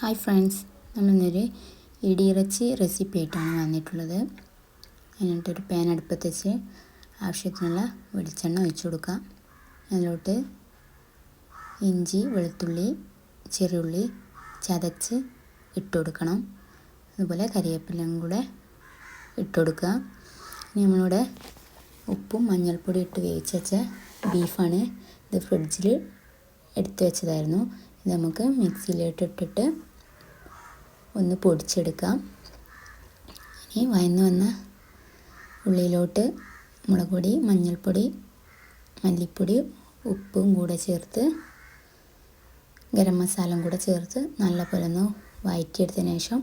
Hi friends നമ്മളിന്നൊരു ഇടിയിറച്ചി recipe ആയിട്ടാണ് വന്നിട്ടുള്ളത്. അതിനായിട്ടൊരു പാൻ അടുപ്പത്ത് വെച്ച് ആവശ്യത്തിനുള്ള വെളിച്ചെണ്ണ ഒഴിച്ചു കൊടുക്കാം. അതിലോട്ട് ഇഞ്ചി വെളുത്തുള്ളി ചെറിയുള്ളി ചതച്ച് ഇട്ട് കൊടുക്കണം. അതുപോലെ കരിവേപ്പിലയും കൂടെ ഇട്ട് കൊടുക്കുക. ഇനി നമ്മളിവിടെ ഉപ്പും മഞ്ഞൾപ്പൊടി ഇട്ട് വേവിച്ച് വെച്ച ബീഫാണ് ഇത് ഫ്രിഡ്ജിൽ എടുത്തു വെച്ചതായിരുന്നു. നമുക്ക് മിക്സിയിലോട്ട് ഇട്ടിട്ട് ഒന്ന് പൊടിച്ചെടുക്കാം. ഇനി വയന്ന് വന്ന ഉള്ളിയിലോട്ട് മുളക് പൊടി മഞ്ഞൾപ്പൊടി മല്ലിപ്പൊടി ഉപ്പും കൂടെ ചേർത്ത് ഗരം മസാലയും കൂടെ ചേർത്ത് നല്ലപോലെ ഒന്ന് വഴറ്റിയെടുത്തതിന് ശേഷം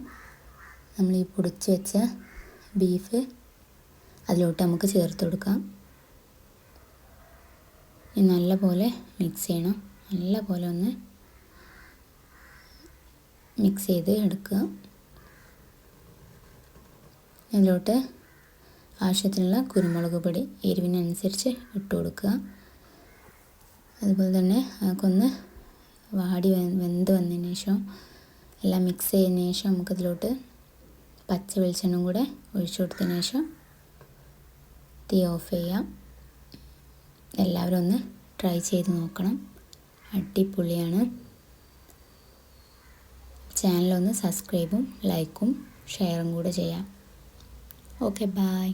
നമ്മൾ ഈ പൊടിച്ച് വെച്ച ബീഫ് അതിലോട്ട് നമുക്ക് ചേർത്ത് കൊടുക്കാം. നല്ലപോലെ മിക്സ് ചെയ്യണം. നല്ലപോലെ ഒന്ന് മിക്സ് ചെയ്ത് എടുക്കുക. അതിലോട്ട് ആവശ്യത്തിനുള്ള കുരുമുളക് പൊടി എരിവിനനുസരിച്ച് ഇട്ട് കൊടുക്കുക. അതുപോലെ തന്നെ അതൊക്കെ വാടി വെന്ത് വന്നതിന് ശേഷം എല്ലാം മിക്സ് ചെയ്തതിന് ശേഷം നമുക്കതിലോട്ട് പച്ച വെളിച്ചെണ്ണയും കൂടെ ഒഴിച്ചു കൊടുത്തതിന് ശേഷം തീ ഓഫ് ചെയ്യാം. എല്ലാവരും ഒന്ന് ട്രൈ ചെയ്ത് നോക്കണം. അടിപൊളിയാണ്. ചാനലൊന്ന് സബ്സ്ക്രൈബും ലൈക്കും ഷെയറും കൂടെ ചെയ്യാം. Okay bye